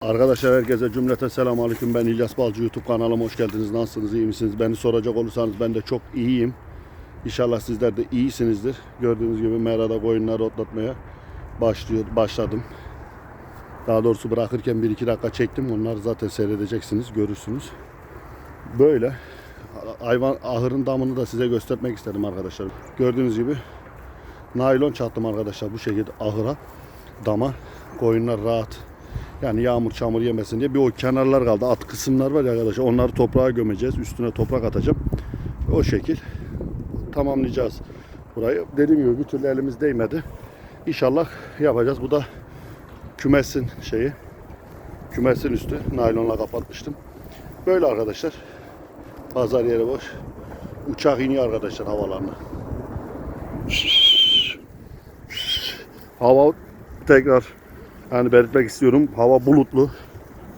Arkadaşlar herkese cümleten selamun aleyküm. Ben İlyas Balcı YouTube kanalıma hoş geldiniz. Nasılsınız, iyi misiniz? Beni soracak olursanız ben de çok iyiyim. İnşallah sizler de iyisinizdir. Gördüğünüz gibi merada koyunları otlatmaya başlıyor, başladım. Daha doğrusu bırakırken 1-2 dakika çektim. Onları zaten seyredeceksiniz, görürsünüz. Böyle hayvan ahırın damını da size göstermek istedim arkadaşlar. Gördüğünüz gibi naylon çattım arkadaşlar bu şekilde ahıra, dama. Koyunlar rahat yani yağmur çamur yemesin diye bir o kenarlar kaldı. At kısımlar var ya arkadaşlar. Onları toprağa gömeceğiz. Üstüne toprak atacağım. O şekil tamamlayacağız burayı. Dediğim gibi bir türlü elimiz değmedi. İnşallah yapacağız. Bu da kümesin şeyi. Kümesin üstü. Naylonla kapatmıştım. Böyle arkadaşlar. Pazar yeri boş. Uçak iniyor arkadaşlar havalarına. Hava tekrar yani belirtmek istiyorum. Hava bulutlu.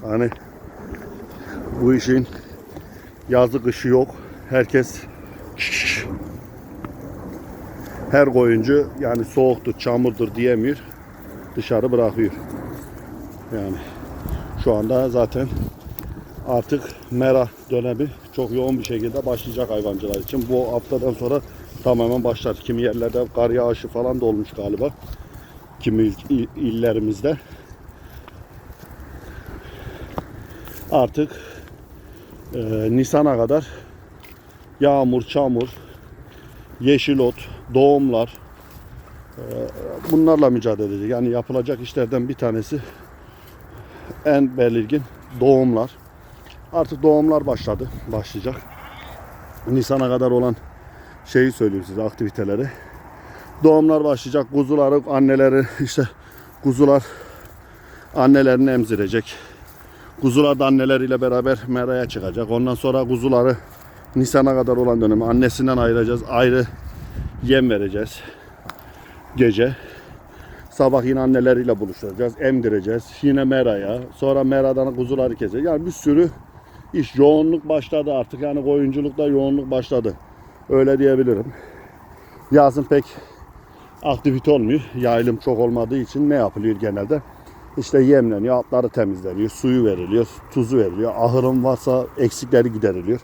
Hani bu işin yazı kışı yok. Herkes her koyuncu yani soğuktur, çamurdur diyemiyor. Dışarı bırakıyor. Yani şu anda zaten artık mera dönemi çok yoğun bir şekilde başlayacak hayvancılar için. Bu haftadan sonra tamamen başlar. Kimi yerlerde kar yağışı falan da olmuş galiba kimi il- il- illerimizde artık e, Nisan'a kadar yağmur, çamur, yeşil ot, doğumlar e, bunlarla mücadele edecek. Yani yapılacak işlerden bir tanesi en belirgin doğumlar. Artık doğumlar başladı, başlayacak. Nisan'a kadar olan şeyi söyleyeyim size aktiviteleri doğumlar başlayacak. Kuzuları, anneleri işte kuzular annelerini emzirecek. Kuzular da anneleriyle beraber meraya çıkacak. Ondan sonra kuzuları Nisan'a kadar olan dönemi annesinden ayıracağız. Ayrı yem vereceğiz. Gece. Sabah yine anneleriyle buluşacağız. Emdireceğiz. Yine meraya. Sonra meradan kuzuları keseceğiz. Yani bir sürü iş. Yoğunluk başladı artık. Yani koyunculukta yoğunluk başladı. Öyle diyebilirim. Yazın pek aktivite olmuyor. Yayılım çok olmadığı için ne yapılıyor genelde? İşte yemleniyor, atları temizleniyor, suyu veriliyor, tuzu veriliyor. Ahırın varsa eksikleri gideriliyor.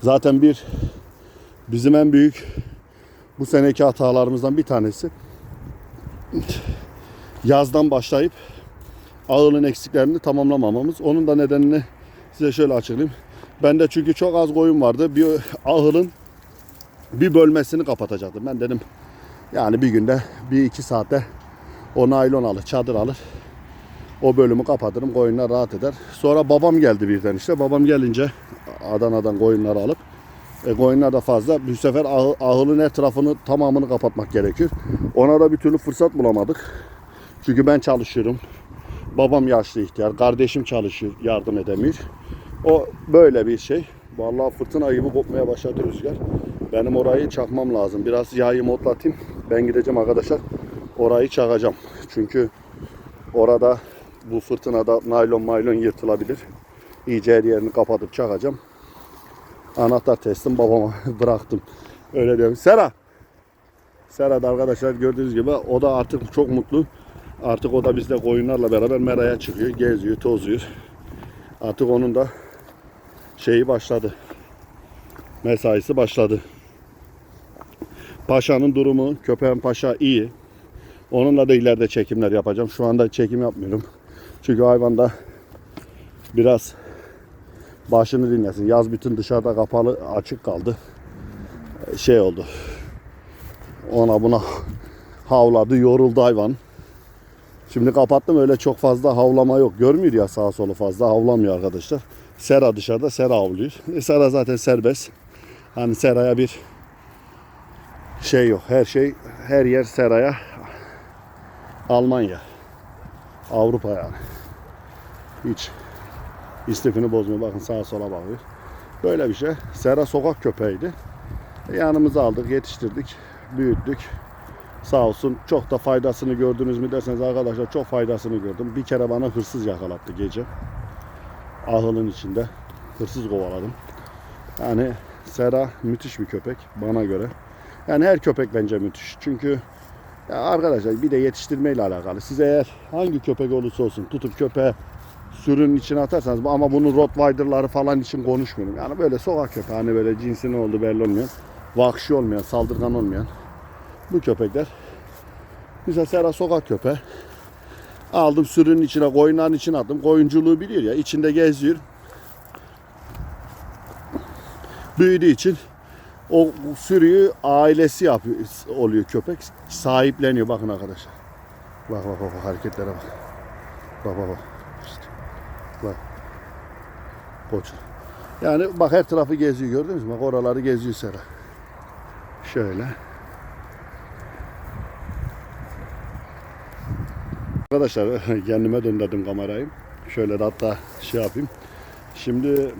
Zaten bir bizim en büyük bu seneki hatalarımızdan bir tanesi yazdan başlayıp ahırın eksiklerini tamamlamamamız. Onun da nedenini size şöyle açıklayayım. Bende çünkü çok az koyun vardı. Bir ahırın bir bölmesini kapatacaktım. Ben dedim yani bir günde bir iki saatte o naylon alır, çadır alır. O bölümü kapatırım, koyunlar rahat eder. Sonra babam geldi birden işte. Babam gelince Adana'dan koyunları alıp e, koyunlar da fazla. Bu sefer ahı, ahılın her tarafını tamamını kapatmak gerekiyor. Ona da bir türlü fırsat bulamadık. Çünkü ben çalışıyorum. Babam yaşlı ihtiyar. Kardeşim çalışıyor, yardım edemiyor. O böyle bir şey. Vallahi fırtına gibi kopmaya başladı rüzgar. Benim orayı çakmam lazım. Biraz yağımı otlatayım. Ben gideceğim arkadaşlar. Orayı çakacağım. Çünkü orada bu fırtınada naylon maylon yırtılabilir. İyice her yerini kapatıp çakacağım. Anahtar teslim babama bıraktım. Öyle diyorum. Sera. Sera da arkadaşlar gördüğünüz gibi o da artık çok mutlu. Artık o da bizle koyunlarla beraber meraya çıkıyor. Geziyor, tozuyor. Artık onun da şeyi başladı. Mesaisi başladı. Paşa'nın durumu, köpeğin paşa iyi. Onunla da ileride çekimler yapacağım. Şu anda çekim yapmıyorum. Çünkü hayvan da biraz başını dinlesin. Yaz bütün dışarıda kapalı açık kaldı. Şey oldu. Ona buna havladı, yoruldu hayvan. Şimdi kapattım öyle çok fazla havlama yok. Görmüyor ya sağa solu fazla havlamıyor arkadaşlar. Sera dışarıda, Sera avlıyor. E, Sera zaten serbest. Hani Sera'ya bir şey yok. Her şey, her yer Sera'ya. Almanya. Avrupa yani. Hiç istifini bozmuyor. Bakın sağa sola bakıyor. Böyle bir şey. Sera sokak köpeğiydi. Yanımıza aldık, yetiştirdik, büyüttük. Sağ olsun çok da faydasını gördünüz mü derseniz arkadaşlar çok faydasını gördüm. Bir kere bana hırsız yakalattı gece. Ahılın içinde hırsız kovaladım. Yani Sera müthiş bir köpek bana göre. Yani her köpek bence müthiş. Çünkü ya arkadaşlar bir de yetiştirmeyle alakalı. Siz eğer hangi köpek olursa olsun tutup köpeğe sürünün içine atarsanız ama bunu Rottweiler'ları falan için konuşmuyorum. Yani böyle sokak köpeği hani böyle cinsi ne oldu belli olmayan, vahşi olmayan, saldırgan olmayan bu köpekler. Mesela Sera sokak köpeği. Aldım sürünün içine, koyunların içine attım. Koyunculuğu biliyor ya, içinde geziyor. Büyüdüğü için o sürüyü ailesi yapıyor, oluyor köpek. Sahipleniyor bakın arkadaşlar. Bak bak bak, hareketlere bak. Bak bak bak. İşte. Bak. Koç. Yani bak her tarafı geziyor gördünüz mü? Bak oraları geziyor Sera. Şöyle. Arkadaşlar kendime döndürdüm kamerayı. Şöyle de hatta şey yapayım. Şimdi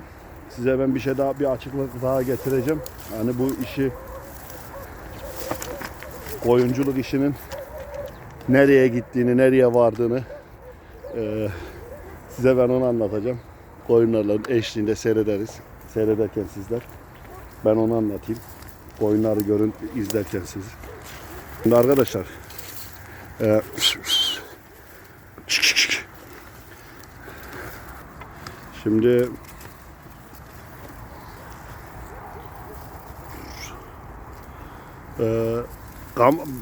size ben bir şey daha bir açıklık daha getireceğim. Hani bu işi oyunculuk işinin nereye gittiğini, nereye vardığını eee, size ben onu anlatacağım. Oyunlarla eşliğinde seyrederiz. Seyrederken sizler. Ben onu anlatayım. Oyunları görün, izlerken siz. Şimdi arkadaşlar eee, Şimdi Ee,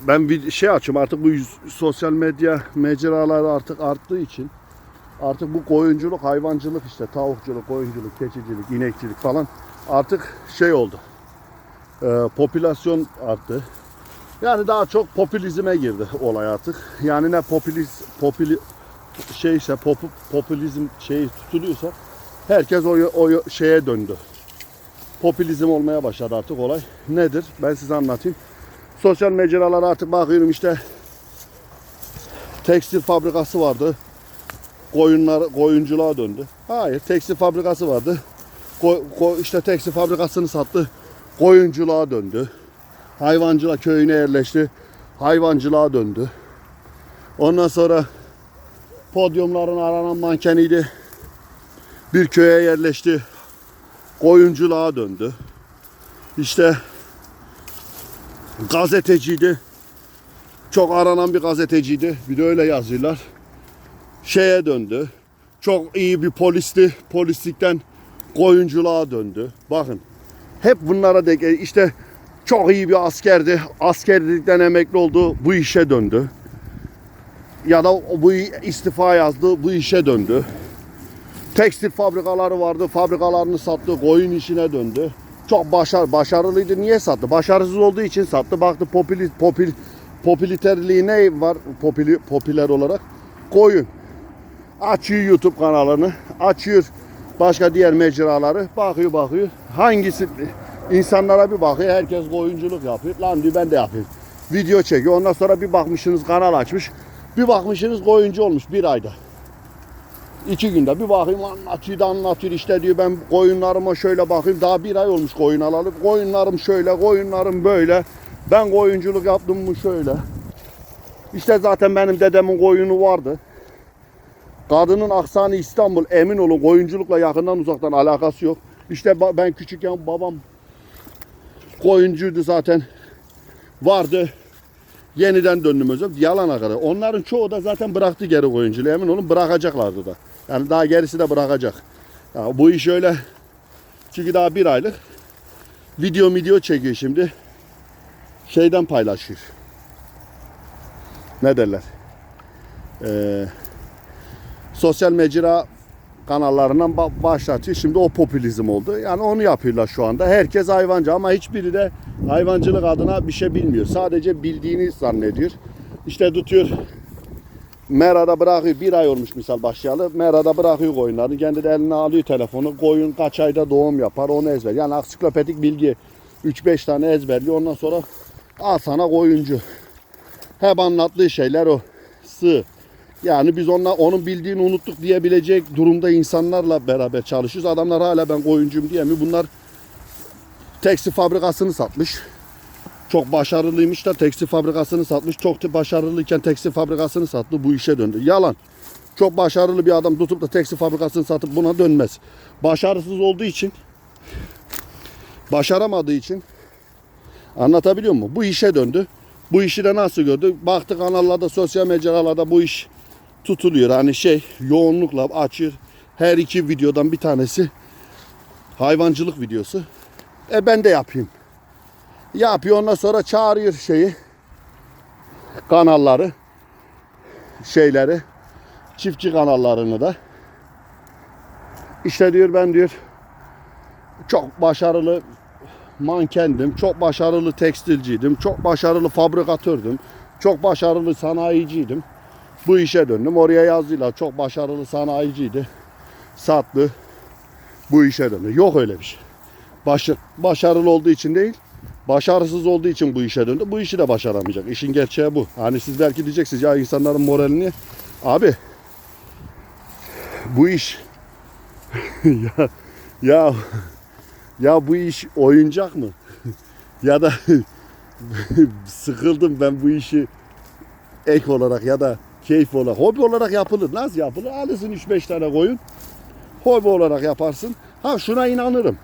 ben bir şey açayım artık bu sosyal medya mecraları artık arttığı için artık bu koyunculuk, hayvancılık işte tavukçuluk, koyunculuk, keçicilik, inekçilik falan artık şey oldu. Ee, popülasyon arttı. Yani daha çok popülizme girdi olay artık. Yani ne popüliz popüli şeyse popu, popülizm şeyi tutuluyorsa herkes o, o şeye döndü. Popülizm olmaya başladı artık olay. Nedir? Ben size anlatayım. Sosyal mecralara artık bakıyorum işte tekstil fabrikası vardı. Koyunlar koyunculuğa döndü. Hayır, tekstil fabrikası vardı. Koy, koy- işte tekstil fabrikasını sattı. Koyunculuğa döndü. Hayvancılığa köyüne yerleşti. Hayvancılığa döndü. Ondan sonra podyumların aranan mankeniydi. Bir köye yerleşti. Koyunculuğa döndü. İşte gazeteciydi. Çok aranan bir gazeteciydi. Bir de öyle yazıyorlar. Şeye döndü. Çok iyi bir polisti. Polislikten koyunculuğa döndü. Bakın. Hep bunlara denk işte çok iyi bir askerdi. Askerlikten emekli oldu. Bu işe döndü. Ya da bu istifa yazdı. Bu işe döndü. Tekstil fabrikaları vardı. Fabrikalarını sattı. Koyun işine döndü. Çok başar başarılıydı. Niye sattı? Başarısız olduğu için sattı. Baktı popüli popül popüliterliği ne var? Popüli, popüler olarak koyun. Açıyor YouTube kanalını. Açıyor başka diğer mecraları. Bakıyor bakıyor. Hangisi insanlara bir bakıyor. Herkes koyunculuk yapıyor. Lan diyor ben de yapayım. Video çekiyor. Ondan sonra bir bakmışsınız kanal açmış. Bir bakmışsınız koyuncu olmuş bir ayda. İki günde bir bakayım anlatıyor da anlatıyor işte diyor ben koyunlarıma şöyle bakayım daha bir ay olmuş koyun alalı. Koyunlarım şöyle koyunlarım böyle. Ben koyunculuk yaptım mı şöyle. İşte zaten benim dedemin koyunu vardı. Kadının aksanı İstanbul emin olun koyunculukla yakından uzaktan alakası yok. İşte ben küçükken babam koyuncuydu zaten. Vardı. Yeniden döndüm özüm. Yalan kadar. Onların çoğu da zaten bıraktı geri oyunculuğu. Emin olun bırakacaklardı da. Yani daha gerisi de bırakacak. Ya bu iş öyle. Çünkü daha bir aylık. Video video çekiyor şimdi. Şeyden paylaşıyor. Ne derler? Ee, sosyal mecra kanallarından ba- başlatıyor. Şimdi o popülizm oldu. Yani onu yapıyorlar şu anda. Herkes hayvancı ama hiçbiri de hayvancılık adına bir şey bilmiyor. Sadece bildiğini zannediyor. İşte tutuyor Mera'da bırakıyor. Bir ay olmuş misal başlayalı. Mera'da bırakıyor koyunlarını. Kendi de eline alıyor telefonu. Koyun kaç ayda doğum yapar onu ezber. Yani ansiklopedik bilgi 3-5 tane ezberliyor. Ondan sonra al sana koyuncu. Hep anlattığı şeyler o. Sığ. Yani biz onunla, onun bildiğini unuttuk diyebilecek durumda insanlarla beraber çalışıyoruz. Adamlar hala ben koyuncuyum diyemiyor. Bunlar tekstil fabrikasını satmış. Çok başarılıymış da tekstil fabrikasını satmış. Çok başarılıyken tekstil fabrikasını sattı. Bu işe döndü. Yalan. Çok başarılı bir adam tutup da tekstil fabrikasını satıp buna dönmez. Başarısız olduğu için başaramadığı için anlatabiliyor muyum? Bu işe döndü. Bu işi de nasıl gördü? Baktı kanallarda, sosyal mecralarda bu iş tutuluyor. Hani şey yoğunlukla açıyor. Her iki videodan bir tanesi hayvancılık videosu. E ben de yapayım. Yapıyor ondan sonra çağırıyor şeyi kanalları şeyleri çiftçi kanallarını da işte diyor ben diyor çok başarılı mankendim, çok başarılı tekstilciydim, çok başarılı fabrikatördüm, çok başarılı sanayiciydim. Bu işe döndüm. Oraya yazdılar. Çok başarılı sanayiciydi. Sattı. Bu işe döndü. Yok öyle bir şey. Başı, başarılı olduğu için değil, başarısız olduğu için bu işe döndü. Bu işi de başaramayacak. İşin gerçeği bu. Hani siz belki diyeceksiniz ya insanların moralini abi bu iş ya ya ya bu iş oyuncak mı? ya da sıkıldım ben bu işi ek olarak ya da keyif olarak, hobi olarak yapılır. Nasıl yapılır? Alırsın 3-5 tane koyun. Hobi olarak yaparsın. Ha şuna inanırım.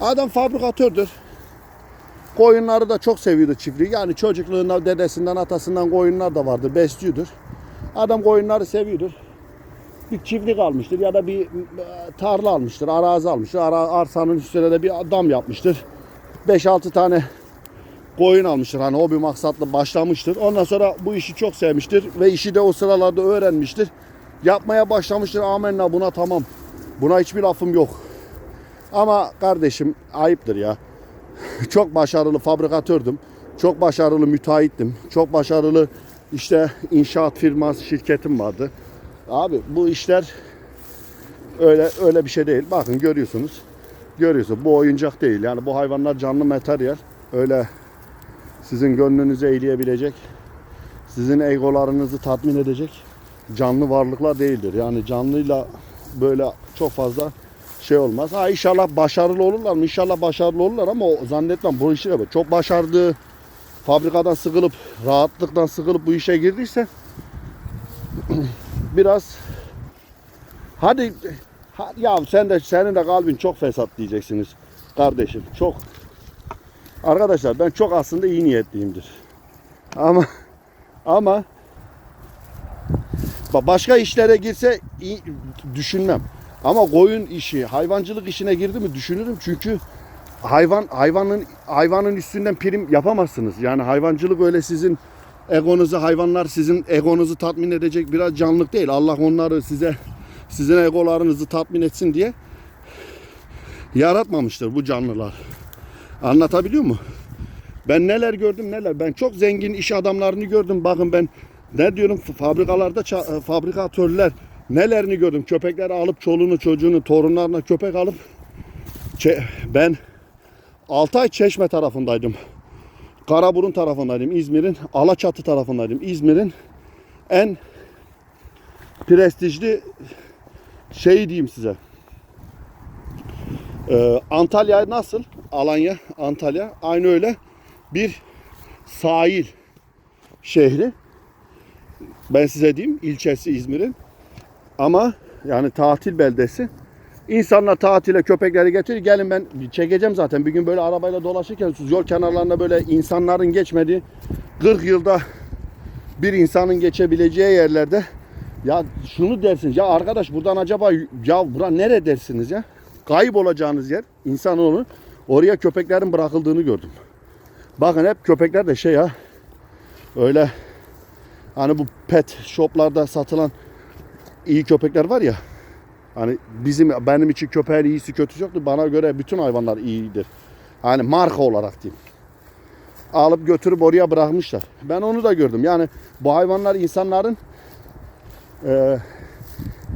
Adam fabrikatördür. Koyunları da çok seviyordu çiftliği. Yani çocukluğunda dedesinden atasından koyunlar da vardır. Besliyordur. Adam koyunları seviyordur. Bir çiftlik almıştır ya da bir e, tarla almıştır, arazi almıştır. Ara, arsanın üstüne de bir dam yapmıştır. 5-6 tane koyun almıştır. Hani hobi maksatlı başlamıştır. Ondan sonra bu işi çok sevmiştir ve işi de o sıralarda öğrenmiştir. Yapmaya başlamıştır. Amenna buna tamam. Buna hiçbir lafım yok. Ama kardeşim ayıptır ya. çok başarılı fabrikatördüm. Çok başarılı müteahhittim. Çok başarılı işte inşaat firması şirketim vardı. Abi bu işler öyle öyle bir şey değil. Bakın görüyorsunuz. Görüyorsunuz bu oyuncak değil. Yani bu hayvanlar canlı materyal. Öyle sizin gönlünüzü eğleyebilecek, sizin egolarınızı tatmin edecek canlı varlıklar değildir. Yani canlıyla böyle çok fazla şey olmaz. Ha inşallah başarılı olurlar mı? İnşallah başarılı olurlar ama zannetmem bu işi böyle. Çok başardığı fabrikadan sıkılıp, rahatlıktan sıkılıp bu işe girdiyse biraz hadi ha- ya sen de senin de kalbin çok fesat diyeceksiniz kardeşim. Çok Arkadaşlar ben çok aslında iyi niyetliyimdir. Ama ama ba- başka işlere girse iyi- düşünmem. Ama koyun işi, hayvancılık işine girdi mi düşünürüm. Çünkü hayvan hayvanın hayvanın üstünden prim yapamazsınız. Yani hayvancılık öyle sizin egonuzu hayvanlar sizin egonuzu tatmin edecek biraz canlılık değil. Allah onları size sizin egolarınızı tatmin etsin diye yaratmamıştır bu canlılar. Anlatabiliyor mu? Ben neler gördüm neler. Ben çok zengin iş adamlarını gördüm. Bakın ben ne diyorum fabrikalarda e, fabrikatörler nelerini gördüm. Köpekleri alıp çoluğunu çocuğunu torunlarına köpek alıp ben 6 ay Çeşme tarafındaydım. Karaburun tarafındaydım. İzmir'in Alaçatı tarafındaydım. İzmir'in en prestijli şeyi diyeyim size. Ee, Antalya nasıl? Alanya, Antalya. Aynı öyle bir sahil şehri. Ben size diyeyim ilçesi İzmir'in. Ama yani tatil beldesi. İnsanlar tatile köpekleri getirir. Gelin ben çekeceğim zaten. Bir gün böyle arabayla dolaşırken yol kenarlarında böyle insanların geçmediği 40 yılda bir insanın geçebileceği yerlerde ya şunu dersiniz ya arkadaş buradan acaba ya bura nere dersiniz ya? Kayıp olacağınız yer insanoğlu oraya köpeklerin bırakıldığını gördüm. Bakın hep köpekler de şey ya öyle hani bu pet shoplarda satılan iyi köpekler var ya hani bizim benim için köpeğin iyisi kötüsü yoktur. Bana göre bütün hayvanlar iyidir. Hani marka olarak diyeyim. Alıp götürüp oraya bırakmışlar. Ben onu da gördüm. Yani bu hayvanlar insanların e,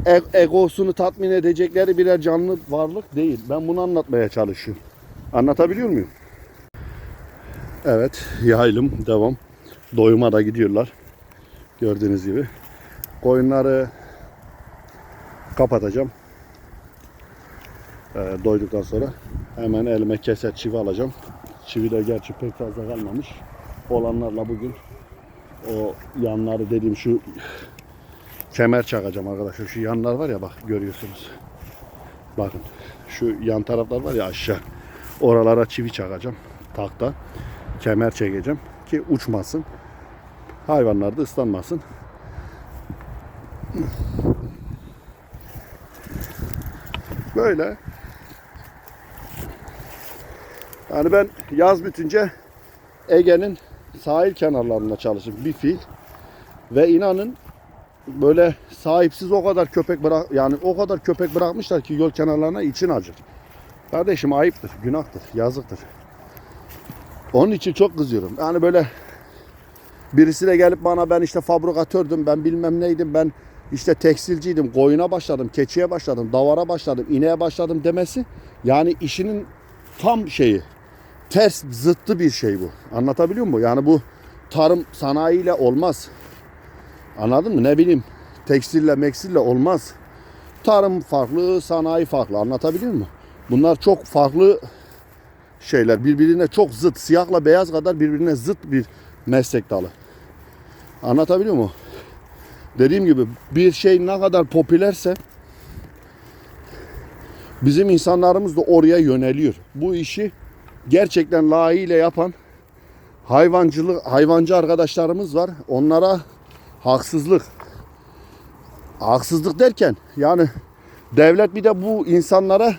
e- egosunu tatmin edecekleri birer canlı varlık değil. Ben bunu anlatmaya çalışıyorum. Anlatabiliyor muyum? Evet, yaylım devam. Doyuma da gidiyorlar. Gördüğünüz gibi. Koyunları kapatacağım. Ee, doyduktan sonra hemen elime keser çivi alacağım. Çivi de gerçi pek fazla kalmamış. Olanlarla bugün o yanları dediğim şu kemer çakacağım arkadaşlar. Şu yanlar var ya bak görüyorsunuz. Bakın şu yan taraflar var ya aşağı. Oralara çivi çakacağım. Takta. Kemer çekeceğim ki uçmasın. Hayvanlar da ıslanmasın. Böyle. Yani ben yaz bitince Ege'nin sahil kenarlarında çalıştım. Bir fil. Ve inanın böyle sahipsiz o kadar köpek bırak yani o kadar köpek bırakmışlar ki yol kenarlarına için acır. Kardeşim ayıptır, günahtır, yazıktır. Onun için çok kızıyorum. Yani böyle birisi de gelip bana ben işte fabrikatördüm, ben bilmem neydim, ben işte tekstilciydim, koyuna başladım, keçiye başladım, davara başladım, ineğe başladım demesi yani işinin tam şeyi, ters zıttı bir şey bu. Anlatabiliyor muyum? Yani bu tarım sanayiyle olmaz. Anladın mı? Ne bileyim tekstille meksille olmaz. Tarım farklı, sanayi farklı. Anlatabiliyor muyum? Bunlar çok farklı şeyler. Birbirine çok zıt. Siyahla beyaz kadar birbirine zıt bir meslek dalı. Anlatabiliyor muyum? Dediğim gibi bir şey ne kadar popülerse bizim insanlarımız da oraya yöneliyor. Bu işi gerçekten layığıyla yapan hayvancılık hayvancı arkadaşlarımız var. Onlara haksızlık. Haksızlık derken yani devlet bir de bu insanlara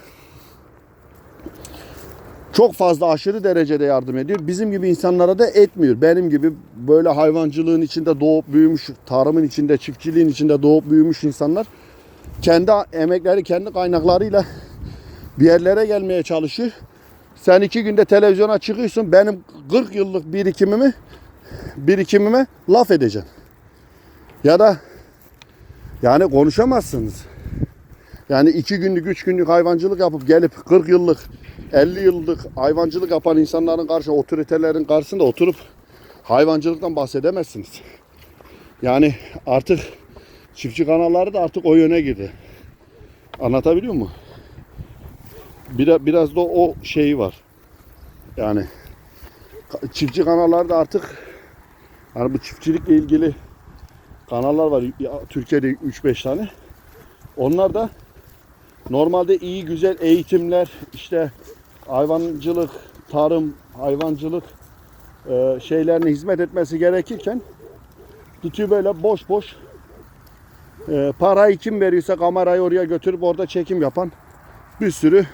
çok fazla aşırı derecede yardım ediyor. Bizim gibi insanlara da etmiyor. Benim gibi böyle hayvancılığın içinde doğup büyümüş, tarımın içinde, çiftçiliğin içinde doğup büyümüş insanlar kendi emekleri, kendi kaynaklarıyla bir yerlere gelmeye çalışıyor. Sen iki günde televizyona çıkıyorsun. Benim 40 yıllık birikimimi birikimime laf edeceksin. Ya da yani konuşamazsınız. Yani iki günlük, üç günlük hayvancılık yapıp gelip 40 yıllık, 50 yıllık hayvancılık yapan insanların karşı, otoritelerin karşısında oturup hayvancılıktan bahsedemezsiniz. Yani artık çiftçi kanalları da artık o yöne girdi. Anlatabiliyor muyum? Biraz, biraz da o şeyi var. Yani çiftçi kanalları da artık yani bu çiftçilikle ilgili kanallar var. Türkiye'de 3-5 tane. Onlar da normalde iyi güzel eğitimler işte hayvancılık, tarım, hayvancılık e, şeylerine hizmet etmesi gerekirken tutuyor böyle boş boş e, parayı kim veriyorsa kamerayı oraya götürüp orada çekim yapan bir sürü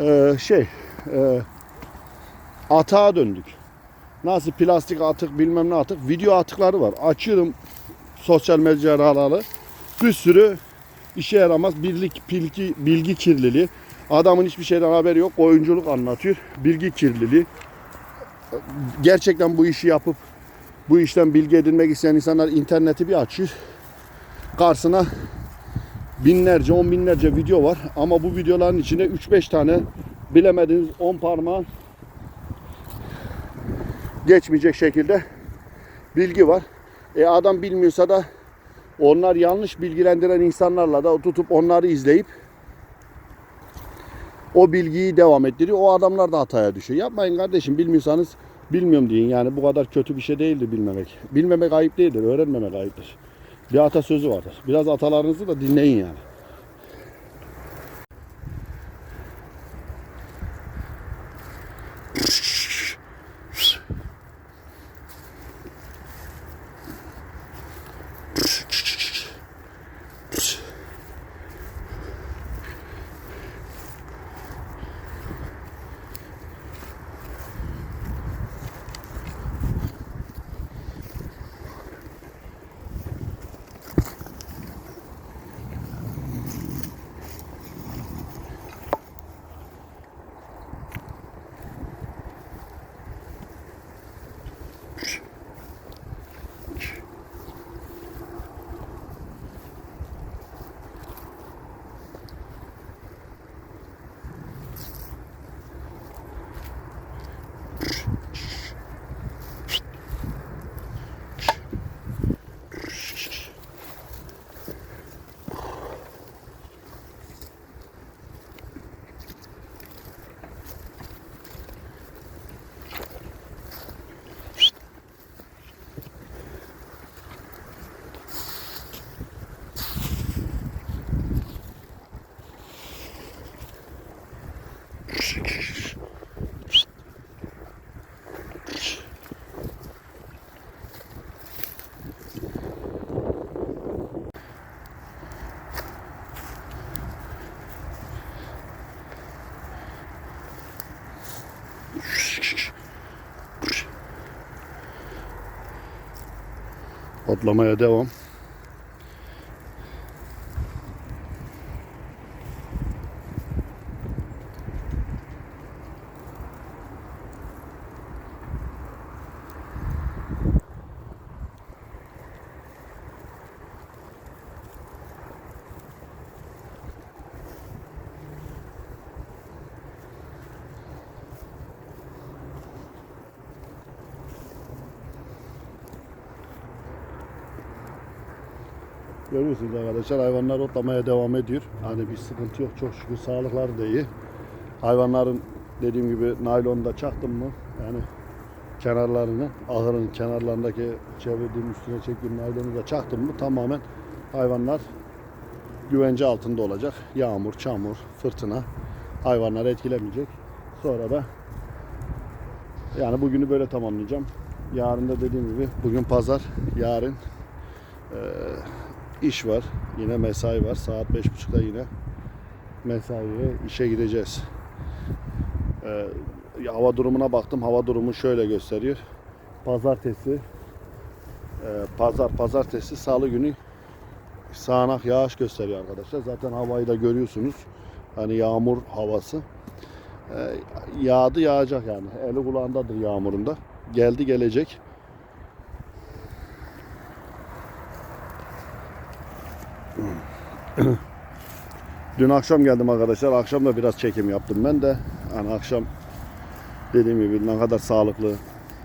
e, şey e, atağa döndük. Nasıl plastik atık bilmem ne atık video atıkları var. Açıyorum sosyal mecraları bir sürü işe yaramaz birlik bilgi, bilgi kirliliği. Adamın hiçbir şeyden haberi yok. Oyunculuk anlatıyor. Bilgi kirliliği. Gerçekten bu işi yapıp bu işten bilgi edinmek isteyen insanlar interneti bir açıyor. Karşısına binlerce, on binlerce video var. Ama bu videoların içinde 3-5 tane bilemediğiniz 10 parmağın geçmeyecek şekilde bilgi var. E adam bilmiyorsa da onlar yanlış bilgilendiren insanlarla da tutup onları izleyip o bilgiyi devam ettiriyor. O adamlar da hataya düşüyor. Yapmayın kardeşim bilmiyorsanız bilmiyorum deyin. Yani bu kadar kötü bir şey değildir bilmemek. Bilmemek ayıp değildir. Öğrenmemek ayıptır. Bir atasözü vardır. Biraz atalarınızı da dinleyin yani. Otlamaya devam. Görüyorsunuz arkadaşlar hayvanlar otlamaya devam ediyor. Hani bir sıkıntı yok çok şükür sağlıkları da iyi. Hayvanların dediğim gibi naylonda çaktım mı yani kenarlarını ahırın kenarlarındaki çevirdiğim üstüne çektiğim naylonu da çaktım mı tamamen hayvanlar güvence altında olacak. Yağmur, çamur, fırtına hayvanları etkilemeyecek. Sonra da yani bugünü böyle tamamlayacağım. Yarın da dediğim gibi bugün pazar, yarın iş var. Yine mesai var. Saat 5.30'da yine mesaiye işe gideceğiz. Ee, hava durumuna baktım. Hava durumu şöyle gösteriyor. Pazartesi e, pazar pazartesi salı günü sağanak yağış gösteriyor arkadaşlar. Zaten havayı da görüyorsunuz. Hani yağmur havası. Ee, yağdı yağacak yani. Eli kulağındadır yağmurunda. Geldi gelecek. Dün akşam geldim arkadaşlar. Akşam da biraz çekim yaptım ben de. Hani akşam dediğim gibi ne kadar sağlıklı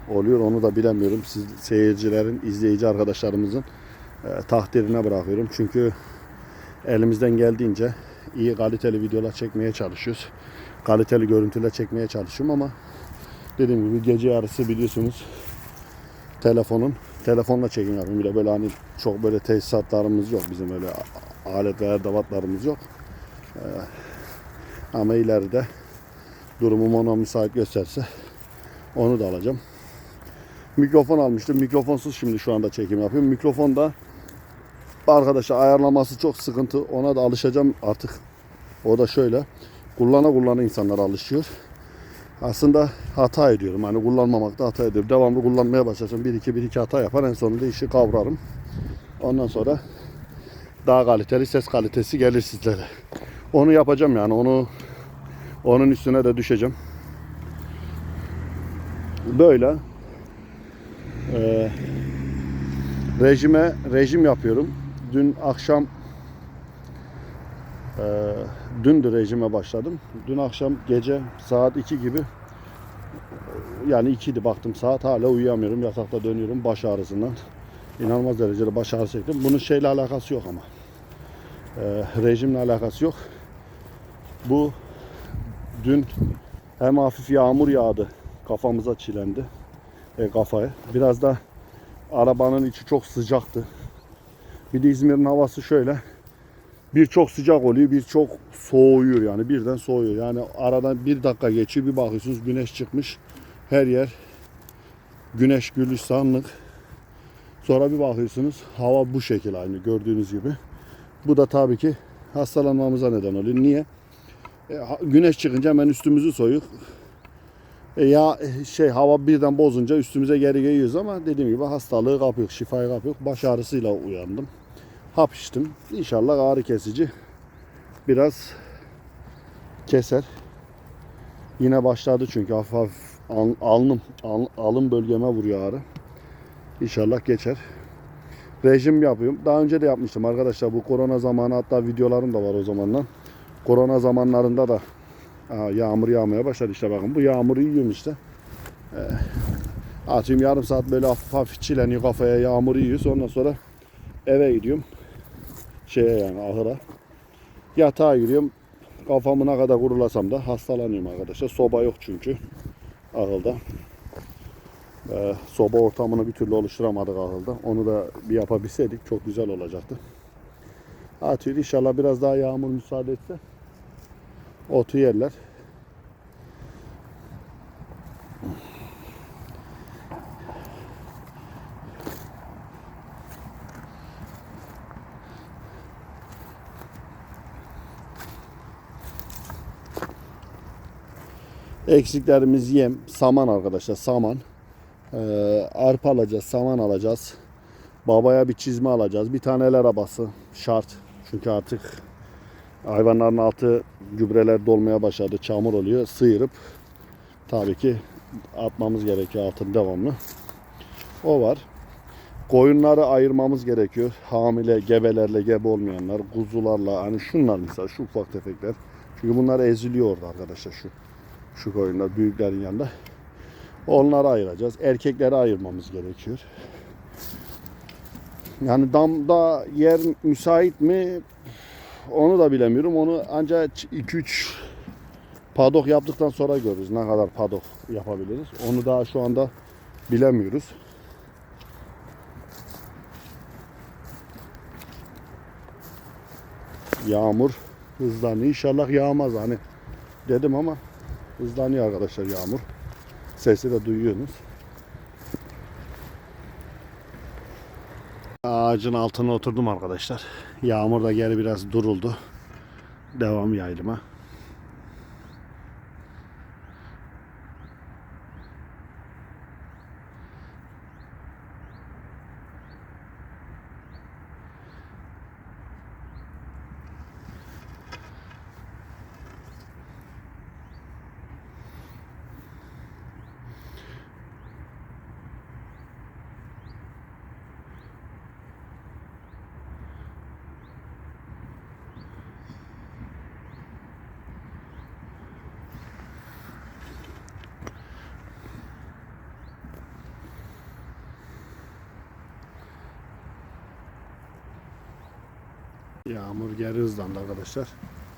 oluyor onu da bilemiyorum. Siz seyircilerin, izleyici arkadaşlarımızın e, takdirine bırakıyorum. Çünkü elimizden geldiğince iyi kaliteli videolar çekmeye çalışıyoruz. Kaliteli görüntüler çekmeye çalışıyorum ama dediğim gibi gece yarısı biliyorsunuz telefonun telefonla çekim yapıyorum. Bir de böyle hani çok böyle tesisatlarımız yok. Bizim öyle alet ve yok. Ee, ama ileride durumum ona müsait gösterse onu da alacağım. Mikrofon almıştım. Mikrofonsuz şimdi şu anda çekim yapıyorum. Mikrofon da arkadaşlar ayarlaması çok sıkıntı. Ona da alışacağım artık. O da şöyle. Kullana kullana insanlar alışıyor. Aslında hata ediyorum. Hani kullanmamakta hata ediyorum. Devamlı kullanmaya başlasam bir iki bir iki hata yapar. En sonunda işi kavrarım. Ondan sonra daha kaliteli ses kalitesi gelir sizlere. Onu yapacağım yani. Onu onun üstüne de düşeceğim. Böyle Ee, rejime rejim yapıyorum. Dün akşam ee, dün de rejime başladım. Dün akşam gece saat 2 gibi yani 2 idi baktım saat hala uyuyamıyorum. Yatakta dönüyorum baş ağrısından. İnanılmaz derecede baş ağrısı çektim. Bunun şeyle alakası yok ama. Ee, rejimle alakası yok. Bu dün hem hafif yağmur yağdı. Kafamıza çilendi. E, kafaya. Biraz da arabanın içi çok sıcaktı. Bir de İzmir'in havası şöyle. Bir çok sıcak oluyor, bir çok soğuyor yani birden soğuyor. Yani aradan bir dakika geçiyor, bir bakıyorsunuz güneş çıkmış. Her yer güneş gülistanlık. Sonra bir bakıyorsunuz hava bu şekil aynı gördüğünüz gibi. Bu da tabii ki hastalanmamıza neden oluyor. Niye? E, güneş çıkınca hemen üstümüzü soyuk. E, ya e, şey hava birden bozunca üstümüze geri geliyoruz ama dediğim gibi hastalığı kapıyor, şifayı kapıyor. Baş ağrısıyla uyandım. Hap içtim. İnşallah ağrı kesici biraz keser. Yine başladı çünkü hafif hafif al- alnım, al- alın bölgeme vuruyor ağrı. İnşallah geçer. Rejim yapıyorum. Daha önce de yapmıştım arkadaşlar. Bu korona zamanı hatta videolarım da var o zamandan. Korona zamanlarında da yağmur yağmaya başladı işte bakın. Bu yağmuru yiyorum işte. Ee, atıyorum yarım saat böyle hafif hafif çileniyor kafaya yağmur yiyor. Ondan sonra eve gidiyorum. Şeye yani ahıra. Yatağa giriyorum. Kafamı ne kadar kurulasam da hastalanıyorum arkadaşlar. Soba yok çünkü ahılda. Ee, soba ortamını bir türlü oluşturamadık ahılda. Onu da bir yapabilseydik çok güzel olacaktı. Atıyor inşallah biraz daha yağmur müsaade etse otu yerler. Eksiklerimiz yem, saman arkadaşlar, saman. Ee, arpa alacağız, saman alacağız. Babaya bir çizme alacağız. Bir tane el arabası şart. Çünkü artık hayvanların altı gübreler dolmaya başladı. Çamur oluyor. Sıyırıp tabii ki atmamız gerekiyor altın devamlı. O var. Koyunları ayırmamız gerekiyor. Hamile, gebelerle gebe olmayanlar, kuzularla hani şunlar mesela şu ufak tefekler. Çünkü bunlar eziliyor orada arkadaşlar şu. Şu koyunlar büyüklerin yanında. Onları ayıracağız. Erkekleri ayırmamız gerekiyor. Yani damda yer müsait mi? Onu da bilemiyorum. Onu ancak 2-3 padok yaptıktan sonra görürüz. Ne kadar padok yapabiliriz. Onu daha şu anda bilemiyoruz. Yağmur hızlanıyor. İnşallah yağmaz hani dedim ama hızlanıyor arkadaşlar yağmur. Sesi de duyuyorsunuz. Ağacın altına oturdum arkadaşlar. Yağmur da geri biraz duruldu. Devam yaylıma. Yağmur geri hızlandı arkadaşlar.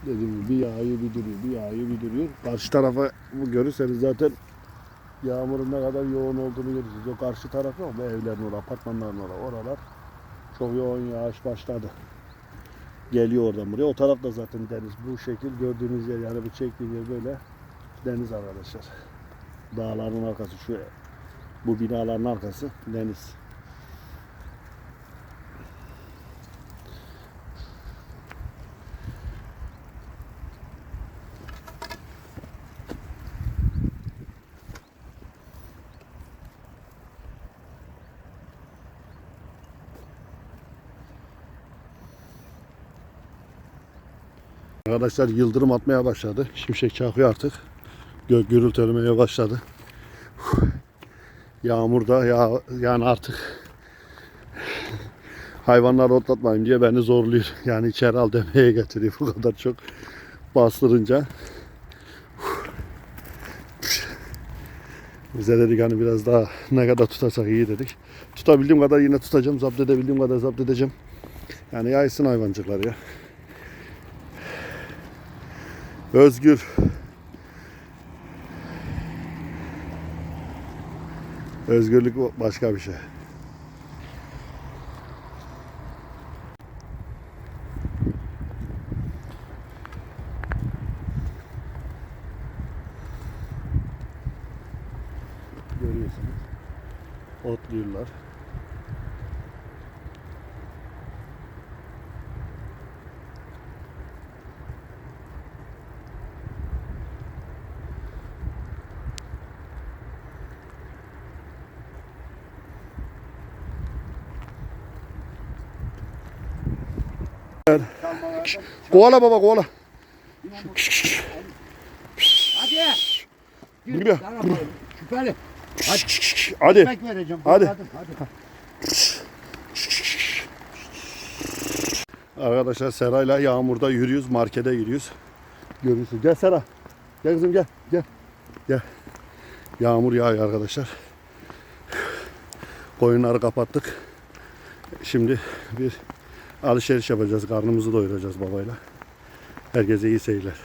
Dediğim gibi bir yağıyor bir duruyor, bir yağıyor bir duruyor. Karşı tarafa görürseniz zaten yağmurun ne kadar yoğun olduğunu görürsünüz. O karşı tarafı ama evlerin orada, apartmanların orada, oralar çok yoğun yağış başladı. Geliyor oradan buraya. O taraf da zaten deniz. Bu şekil gördüğünüz yer yani bu çektiğim yer böyle deniz arkadaşlar. Dağların arkası şu bu binaların arkası deniz. Arkadaşlar yıldırım atmaya başladı. Şimşek çakıyor artık. Gök gürültülemeye başladı. Yağmur da ya, yani artık hayvanları otlatmayayım diye beni zorluyor. Yani içeri al demeye getiriyor bu kadar çok bastırınca. Bize dedik hani biraz daha ne kadar tutarsak iyi dedik. Tutabildiğim kadar yine tutacağım. Zapt edebildiğim kadar zapt edeceğim. Yani yaysın hayvancıklar ya. Özgür. Özgürlük başka bir şey. Görüyorsunuz. Otluyorlar. Kovala baba kovala. Hadi. Yürü. Şüpheli. Hadi. Vereceğim. Hadi. Hadi. Hadi. Arkadaşlar Seray'la Yağmur'da yürüyoruz. Markete yürüyoruz. Görüyorsun. Gel Sera. Gel kızım gel. Gel. Gel. Yağmur yağıyor arkadaşlar. Koyunları kapattık. Şimdi bir alışveriş yapacağız. Karnımızı doyuracağız babayla. Herkese iyi seyirler.